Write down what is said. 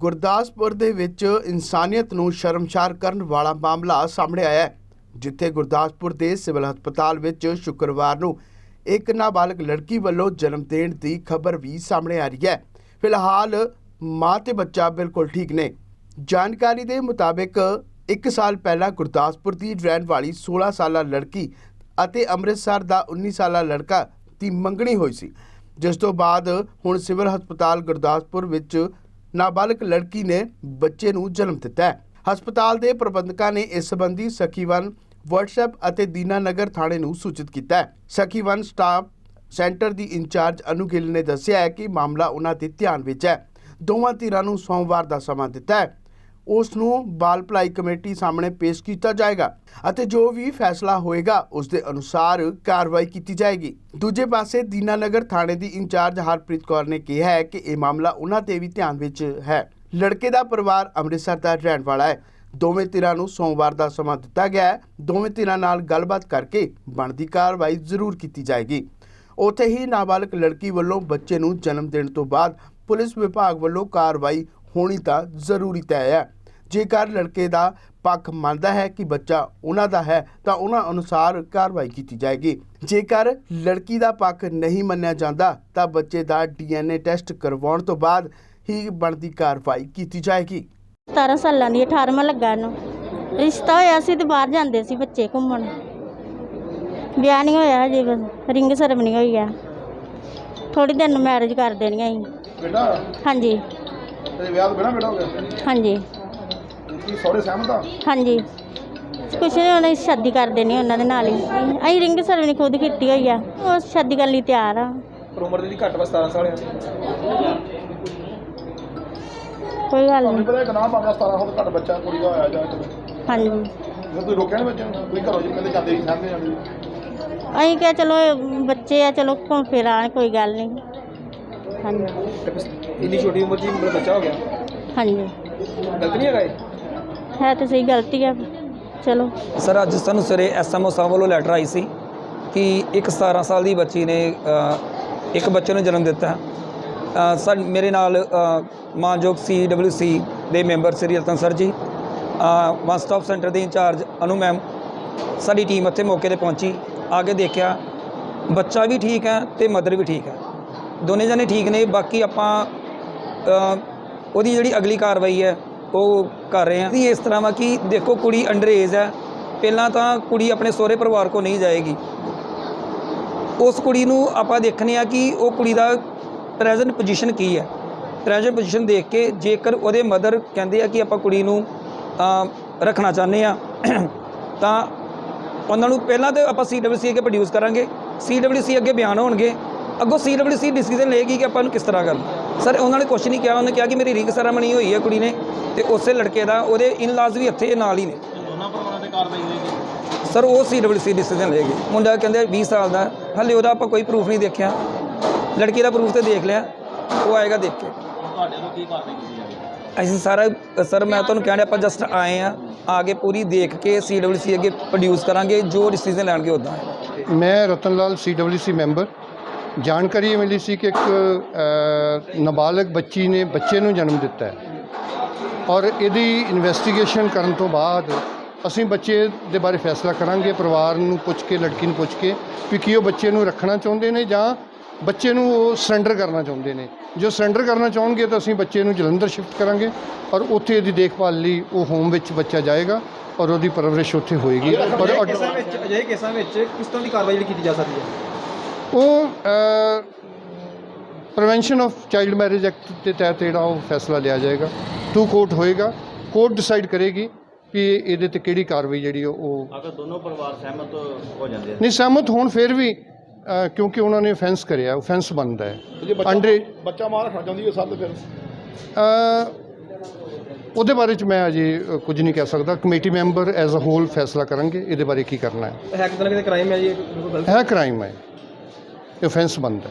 ਗੁਰਦਾਸਪੁਰ ਦੇ ਵਿੱਚ ਇਨਸਾਨੀਅਤ ਨੂੰ ਸ਼ਰਮਸ਼ਾਰ ਕਰਨ ਵਾਲਾ ਮਾਮਲਾ ਸਾਹਮਣੇ ਆਇਆ ਹੈ, ਜਿੱਥੇ ਗੁਰਦਾਸਪੁਰ ਦੇ ਸਿਵਲ ਹਸਪਤਾਲ ਵਿੱਚ ਸ਼ੁੱਕਰਵਾਰ ਨੂੰ ਇੱਕ ਨਾਬਾਲਗ ਲੜਕੀ ਵੱਲੋਂ ਜਨਮ ਦੇਣ ਦੀ ਖਬਰ ਵੀ ਸਾਹਮਣੇ ਆ ਰਹੀ ਹੈ। ਫਿਲਹਾਲ ਮਾਂ ਤੇ ਬੱਚਾ ਬਿਲਕੁਲ ਠੀਕ ਨੇ। ਜਾਣਕਾਰੀ ਦੇ ਮੁਤਾਬਿਕ 1 ਸਾਲ ਪਹਿਲਾਂ ਗੁਰਦਾਸਪੁਰ ਦੀ ਰਹਿਣ ਵਾਲੀ 16 ਸਾਲਾ ਲੜਕੀ ਅਤੇ ਅੰਮ੍ਰਿਤਸਰ ਦਾ 19 ਸਾਲਾ ਲੜਕਾ ਦੀ ਮੰਗਣੀ ਹੋਈ ਸੀ, ਜਿਸ ਤੋਂ ਬਾਅਦ ਹੁਣ ਸਿਵਲ ਹਸਪਤਾਲ ਗੁਰਦਾਸਪੁਰ ਵਿੱਚ ਨਾਬਾਲਗ ਲੜਕੀ ਨੇ ਬੱਚੇ ਨੂੰ ਜਨਮ ਦਿੱਤਾ ਹੈ। ਹਸਪਤਾਲ ਦੇ ਪ੍ਰਬੰਧਕਾਂ ਨੇ ਇਸ ਸੰਬੰਧੀ ਸਖੀਵਨ WhatsApp ਅਤੇ ਦੀਨਾਨਗਰ ਥਾਣੇ ਨੂੰ ਸੂਚਿਤ ਕੀਤਾ ਹੈ। ਸਖੀਵਨ ਸਟਾਫ ਸੈਂਟਰ ਦੀ ਇੰਚਾਰਜ ਅਨੂ ਗਿੱਲ ਨੇ ਦੱਸਿਆ ਹੈ ਕਿ ਮਾਮਲਾ ਉਹਨਾਂ ਦੇ ਧਿਆਨ ਵਿੱਚ ਹੈ। ਦੋਵਾਂ ਧਿਰਾਂ ਨੂੰ ਸੋਮਵਾਰ ਦਾ ਸਮਾਂ ਦਿੱਤਾ ਹੈ। ਉਸ ਨੂੰ ਬਾਲ ਭਲਾਈ ਕਮੇਟੀ ਸਾਹਮਣੇ ਪੇਸ਼ ਕੀਤਾ ਜਾਏਗਾ ਅਤੇ ਜੋ ਵੀ ਫੈਸਲਾ ਹੋਏਗਾ ਉਸ ਦੇ ਅਨੁਸਾਰ ਕਾਰਵਾਈ ਕੀਤੀ ਜਾਏਗੀ। ਦੂਜੇ ਪਾਸੇ, ਦੀਨਾਨਗਰ ਥਾਣੇ ਦੀ ਇੰਚਾਰਜ ਹਰਪ੍ਰੀਤ ਕੌਰ ਨੇ ਕਿਹਾ ਹੈ ਕਿ ਇਹ ਮਾਮਲਾ ਉਹਨਾਂ ਤੇ ਵੀ ਧਿਆਨ ਵਿੱਚ ਹੈ। ਲੜਕੇ ਦਾ ਪਰਿਵਾਰ ਅੰਮ੍ਰਿਤਸਰ ਦਾ ਰਹਿਣ ਵਾਲਾ ਹੈ। ਦੋਵੇਂ ਧਿਰਾਂ ਨੂੰ ਸੋਮਵਾਰ ਦਾ ਸਮਾਂ ਦਿੱਤਾ ਗਿਆ ਹੈ। ਦੋਵੇਂ ਧਿਰਾਂ ਨਾਲ ਗੱਲਬਾਤ ਕਰਕੇ ਬਣਦੀ ਕਾਰਵਾਈ ਜ਼ਰੂਰ ਕੀਤੀ ਜਾਏਗੀ। ਉੱਥੇ ਹੀ ਨਾਬਾਲਗ ਲੜਕੀ ਵੱਲੋਂ ਬੱਚੇ ਨੂੰ ਜਨਮ ਦੇਣ ਤੋਂ ਬਾਅਦ ਪੁਲਿਸ ਵਿਭਾਗ ਵੱਲੋਂ ਕਾਰਵਾਈ ਹੋਣੀ ਤਾਂ ਜ਼ਰੂਰੀ ਤੈਅ ਹੈ। ਜੇਕਰ ਲੜਕੇ ਦਾ ਪੱਖ ਮੰਨਦਾ ਹੈ ਕਿ ਬੱਚਾ ਉਹਨਾਂ ਦਾ ਹੈ ਤਾਂ ਉਹਨਾਂ ਅਨੁਸਾਰ ਕਾਰਵਾਈ ਕੀਤੀ ਜਾਏਗੀ। ਜੇਕਰ ਲੜਕੀ ਦਾ ਪੱਖ ਨਹੀਂ ਮੰਨਿਆ ਜਾਂਦਾ ਤਾਂ ਬੱਚੇ ਦਾ ਡੀਐਨਏ ਟੈਸਟ ਕਰਵਾਉਣ ਤੋਂ ਬਾਅਦ ਹੀ ਬਣਦੀ ਕਾਰਵਾਈ ਕੀਤੀ ਜਾਏਗੀ। 17 ਸਾਲਾਂ ਦੀ 18ਵਾਂ ਲੱਗਾ ਇਹਨੂੰ ਰਿਸ਼ਤਾ ਹੋਇਆ ਸੀ ਤੇ ਬਾਹਰ ਜਾਂਦੇ ਸੀ ਬੱਚੇ ਘੁੰਮਣ। ਵਿਆਹ ਨਹੀਂ ਹੋਇਆ ਹਜੇ ਬਸ ਰਿੰਗ ਸਰਮਨੀ ਹੋਈ ਆ। ਥੋੜੀ ਦਿਨ ਨੂੰ ਮੈਰਿਜ ਕਰ ਦੇਣੀ ਆ ਬੇਟਾ? ਹਾਂਜੀ। ਤੇ ਵਿਆਹ ਤੋਂ ਬਿਨਾ ਬੇਟਾ ਹੋ ਗਿਆ? ਹਾਂਜੀ। ਕੀ ਸਹੁਰੇ ਸਹਿਮਤ ਆ? ਹਾਂਜੀ। ਕੁਛ ਨਹੀਂ ਉਹਨੇ ਸ਼ਾਦੀ ਕਰ ਦੇਣੀ ਉਹਨਾਂ ਦੇ ਨਾਲ ਹੀ। ਅਸੀਂ ਰਿੰਗ ਸਰਮਨੀ ਖੁਦ ਕੀਤੀ ਹੋਈ ਆ। ਉਹ ਸ਼ਾਦੀ ਕਰਨ ਲਈ ਤਿਆਰ ਆ। ਪਰ ਉਮਰ ਦੀ ਘੱਟ ਵਾ 17 ਸਾਲ ਆ। ਕੋਈ ਗੱਲ ਤੁਹਾਨੂੰ ਨਹੀਂ। ਪਤਾ ਇੱਕ ਨਾਮ ਆਉਂਦਾ 17 ਸਾਲ ਤੋਂ ਘੱਟ ਬੱਚਾ ਕੁੜੀ ਦਾ ਹੋਇਆ ਜਾਂ ਚਲੋ ਹਾਂਜੀ। ਜੇ ਤੁਸੀਂ ਰੋਕਿਆ ਨਹੀਂ ਬੱਚੇ ਨੂੰ? ਤੁਸੀਂ ਘਰੋਂ ਜੀ ਕਹਿੰਦੇ ਜਾਂਦੇ ਹੀ ਸਾਹਮਣੇ ਜਾਂਦੇ ਸੀ। ਅਸੀਂ ਕਿਹਾ ਚਲੋ ਇਹ ਬੱਚੇ ਆ ਚਲੋ ਘੁੰਮ ਫਿਰ ਆਉਣ ਕੋਈ ਗੱਲ ਨਹੀਂ। ਹਾਂਜੀ। ਇੰਨੀ ਛੋਟੀ ਉਮਰ 'ਚ ਹੀ ਬੱਚਾ ਹੋ ਗਿਆ। ਹਾਂਜੀ। ਗਲਤ ਨਹੀਂ ਹੈਗਾ ਇਹ? ਹੈ ਤਾਂ ਸਹੀ ਗਲਤੀ ਹੈ। ਚਲੋ। ਸਰ ਅੱਜ ਸਾਨੂੰ ਸਵੇਰੇ ਐਸਐਮਓ ਸਾਹਿਬ ਵੱਲੋਂ ਲੈਟਰ ਆਈ ਸੀ ਕਿ ਇੱਕ 17 ਸਾਲ ਦੀ ਬੱਚੀ ਨੇ ਅ, ਇੱਕ ਬੱਚੇ ਨੂੰ ਜਨਮ ਦਿੱਤਾ। ਹੈ ਅ, ਸਰ ਮੇਰੇ ਨਾਲ ਅ, ਮਾਨਯੋਗ ਸੀ ਦੇ member Shri Ratan sir ji one stop centre ਦੇ ਇੰਚਾਰਜ ਅਨੂ ਮੈਮ ਸਾਡੀ ਟੀਮ ਇੱਥੇ ਮੌਕੇ ਤੇ ਪਹੁੰਚੀ। ਆ ਕੇ ਦੇਖਿਆ ਬੱਚਾ ਵੀ ਠੀਕ ਹੈ ਤੇ ਮਦਰ ਵੀ ਠੀਕ ਹੈ। ਦੋਨੇ ਜਣੇ ਠੀਕ ਨੇ ਬਾਕੀ ਆਪਾਂ ਅ, ਉਹਦੀ ਜਿਹੜੀ ਅਗਲੀ ਕਾਰਵਾਈ ਹੈ ਉਹ ਕਰ ਰਹੇ ਹਾਂ। ਵੀ ਇਸ ਤਰ੍ਹਾਂ ਵਾ ਕਿ ਦੇਖੋ ਕੁੜੀ ਅੰਡਰ ਏਜ ਹੈ। ਪਹਿਲਾਂ ਤਾਂ ਕੁੜੀ ਆਪਣੇ ਸਹੁਰੇ ਪਰਿਵਾਰ ਕੋ ਨਹੀਂ ਜਾਏਗੀ। ਉਸ ਕੁੜੀ ਨੂੰ ਆਪਾਂ ਦੇਖਨੇ ਆ ਕਿ ਉਹ ਕੁੜੀ ਦਾ ਪ੍ਰੈਜ਼ੈਂਟ ਪੋਜੀਸ਼ਨ ਕੀ ਹੈ। ਪ੍ਰੈਜ਼ੈਂਟ ਪੋਜੀਸ਼ਨ ਦੇਖ ਕੇ ਜੇਕਰ ਉਹਦੇ ਮਦਰ ਕਹਿੰਦੇ ਆ ਕਿ ਆਪਾਂ ਕੁੜੀ ਨੂੰ ਰੱਖਣਾ ਚਾਹੁੰਦੇ ਆ, ਤਾਂ ਉਹਨਾਂ ਨੂੰ ਪਹਿਲਾਂ ਤੇ ਆਪਾਂ ਸੀਡਬਲਯੂਸੀ ਅੱਗੇ ਪ੍ਰੋਡਿਊਸ ਕਰਾਂਗੇ। ਸੀਡਬਲਯੂਸੀ ਅੱਗੇ ਬਿਆਨ ਹੋਣਗੇ। ਅੱਗੋਂ ਸੀਡਬਲਯੂਸੀ ਡਿਸੀਜਨ ਲਏਗੀ ਕਿ ਆਪਾਂ ਨੂੰ ਕਿਸ ਤਰ੍ਹਾਂ ਕਰਨਾ। ਸਰ ਉਹਨਾਂ ਨੇ ਕੁਛ ਨਹੀਂ ਕਿਹਾ ਉਹਨੇ ਕਿਹਾ ਕਿ ਮੇਰੀ ਰਿੰਗ ਸੈਰਾਮਨੀ ਹੋਈ ਹੈ ਕੁੜੀ ਨੇ ਤੇ ਉਸੇ ਲੜਕੇ ਦਾ ਉਹਦੇ ਇਨ ਲਾਜ਼ ਵੀ ਇੱਥੇ ਨਾਲ ਹੀ ਨੇ। ਦੋਨਾਂ ਪਰਿਵਾਰਾਂ ਤੇ ਕਾਰਵਾਈ ਹੋਏਗੀ ਸਰ ਉਹ ਸੀਡਬਲਯੂਸੀ ਡਿਸੀਜਨ ਲਏਗੀ ਮੁੰਡਾ ਕਹਿੰਦੇ 20 ਸਾਲ ਦਾ। ਹਲੇ ਉਹਦਾ ਆਪਾਂ ਕੋਈ ਪ੍ਰੂਫ ਨਹੀਂ ਦੇਖਿਆ। ਲੜਕੀ ਦਾ ਪ੍ਰੂਫ ਤੇ ਦੇਖ ਲਿਆ। ਉਹ ਆਏਗਾ ਦੇਖ ਕੇ। ਤੁਹਾਡੇ ਤੋਂ ਕੀ ਕਾਰਵਾਈ ਕੀਤੀ ਜਾਵੇਗੀ ਅਸੀਂ ਸਾਰਾ ਸਰ ਮੈਂ ਤੁਹਾਨੂੰ ਕਹਿਣ ਡਿਆ ਆਪਾਂ ਜਸਟ ਆਏ ਆ ਆਗੇ ਪੂਰੀ ਦੇਖ ਕੇ ਸੀਡਬਲਯੂਸੀ ਅੱਗੇ ਪ੍ਰੋਡਿਊਸ ਕਰਾਂਗੇ ਜੋ ਡਿਸੀਜਨ ਲੈਣਗੇ ਉਦਾਂ ਮੈਂ ਰਤਨ ਲਾਲ ਸੀਡਬਲਯੂਸੀ ਮੈਂਬਰ ਜਾਣਕਾਰੀ ਮਿਲੀ ਸੀ ਕਿ ਇੱਕ ਨਾਬਾਲਗ ਬੱਚੀ ਨੇ ਬੱਚੇ ਨੂੰ ਜਨਮ ਦਿੱਤਾ ਹੈ। ਔਰ ਇਹਦੀ ਇਨਵੈਸਟੀਗੇਸ਼ਨ ਕਰਨ ਤੋਂ ਬਾਅਦ ਅਸੀਂ ਬੱਚੇ ਦੇ ਬਾਰੇ ਫੈਸਲਾ ਕਰਾਂਗੇ ਪਰਿਵਾਰ ਨੂੰ ਪੁੱਛ ਕੇ ਲੜਕੀ ਨੂੰ ਪੁੱਛ ਕੇ ਵੀ ਕੀ ਉਹ ਬੱਚੇ ਨੂੰ ਰੱਖਣਾ ਚਾਹੁੰਦੇ ਨੇ ਜਾਂ ਬੱਚੇ ਨੂੰ ਉਹ ਸਰੈਂਡਰ ਕਰਨਾ ਚਾਹੁੰਦੇ ਨੇ। ਜੋ ਸਰੈਂਡਰ ਕਰਨਾ ਚਾਹਣਗੇ ਤਾਂ ਅਸੀਂ ਬੱਚੇ ਨੂੰ ਜਲੰਧਰ ਸ਼ਿਫਟ ਕਰਾਂਗੇ ਔਰ ਉੱਥੇ ਇਹਦੀ ਦੇਖਭਾਲ ਲਈ ਉਹ ਹੋਮ ਵਿੱਚ ਬੱਚਾ ਜਾਏਗਾ ਔਰ ਉਹਦੀ ਪਰਵਰਿਸ਼ ਉੱਥੇ ਹੋਏਗੀ। ਵਿੱਚ ਅਜਿਹੇ ਕੇਸਾਂ ਵਿੱਚ ਕਿਸ ਤਰ੍ਹਾਂ ਦੀ ਕਾਰਵਾਈ ਕੀਤੀ ਜਾ ਸਕਦੀ ਹੈ? ਉਹ prevention of child marriage act ਦੇ ਤਹਿਤ ਜਿਹੜਾ ਉਹ ਫੈਸਲਾ ਲਿਆ ਜਾਏਗਾ। ਟੂ ਕੋਰਟ ਹੋਏਗਾ। ਕੋਰਟ ਡਿਸਾਈਡ ਕਰੇਗੀ ਕਿ ਇਹਦੇ ਤੇ ਕਿਹੜੀ ਕਾਰਵਾਈ ਜਿਹੜੀ ਉਹ- ਅਗਰ ਦੋਨੋਂ ਪਰਿਵਾਰ ਸਹਿਮਤ ਹੋ ਜਾਂਦੇ ਨਹੀਂ ਸਹਿਮਤ ਹੋਣ ਫਿਰ ਵੀ ਕਿਉਂਕਿ ਉਹਨਾਂ ਨੇ offense ਕਰਿਆ offense ਬਣਦਾ ਹੈ। ਅੰਡਰ ਬੱਚਾ ਮਾਂ ਰੱਖਣਾ ਚਾਹੁੰਦੀ ਹੈ ਸਭ ਤੋਂ ਫਿਰ? ਉਹਦੇ ਬਾਰੇ ਚ ਮੈਂ ਅਜੇ ਕੁਝ ਨਹੀਂ ਕਹਿ ਸਕਦਾ। Committee member as a whole ਫੈਸਲਾ ਕਰਾਂਗੇ। ਇਹਦੇ ਬਾਰੇ ਕੀ ਕਰਨਾ ਹੈ। ਹੈ ਕ੍ਰਾਈਮ ਹੈ ਜੀ? ਇਹ ਬਿਲਕੁਲ ਗਲਤ ਹੈ। ਕ੍ਰਾਈਮ ਹੈ। ਇਹ ਅਫੈਂਸ ਬਣਦਾ